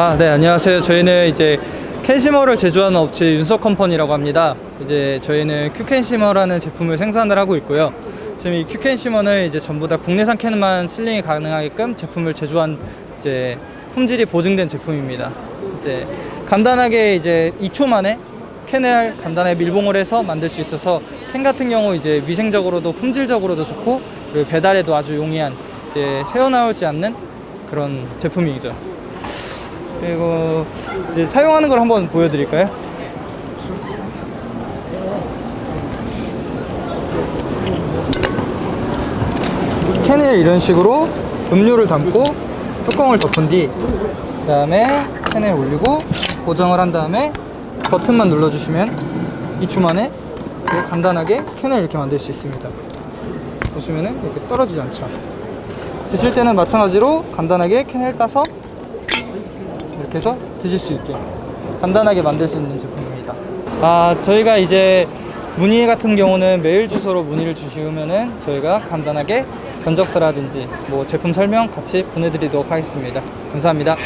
아, 네, 안녕하세요. 저희는 이제 캔시머를 제조하는 업체 윤석 컴퍼니라고 합니다. 이제 저희는 큐캔시머라는 제품을 생산을 하고 있고요. 지금 이 큐캔시머는 이제 전부 다 국내산 캔만 실링이 가능하게끔 제품을 제조한 이제 품질이 보증된 제품입니다. 이제 간단하게 이제 2초 만에 캔을 간단하게 밀봉을 해서 만들 수 있어서 캔 같은 경우 이제 위생적으로도 품질적으로도 좋고 배달에도 아주 용이한 이제 새어 나오지 않는 그런 제품이죠. 그리고 이제 사용하는 걸 한번 보여드릴까요? 캔을 이런 식으로 음료를 담고 뚜껑을 덮은 뒤 그다음에 캔을 올리고 고정을 한 다음에 버튼만 눌러주시면 2초 만에 간단하게 캔을 이렇게 만들 수 있습니다. 보시면은 이렇게 떨어지지 않죠. 드실 때는 마찬가지로 간단하게 캔을 따서 이렇게 해서 드실 수 있게 간단하게 만들 수 있는 제품입니다. 아, 저희가 이제 문의 같은 경우는 메일 주소로 문의를 주시면은 저희가 간단하게 견적서라든지 뭐 제품 설명 같이 보내드리도록 하겠습니다. 감사합니다.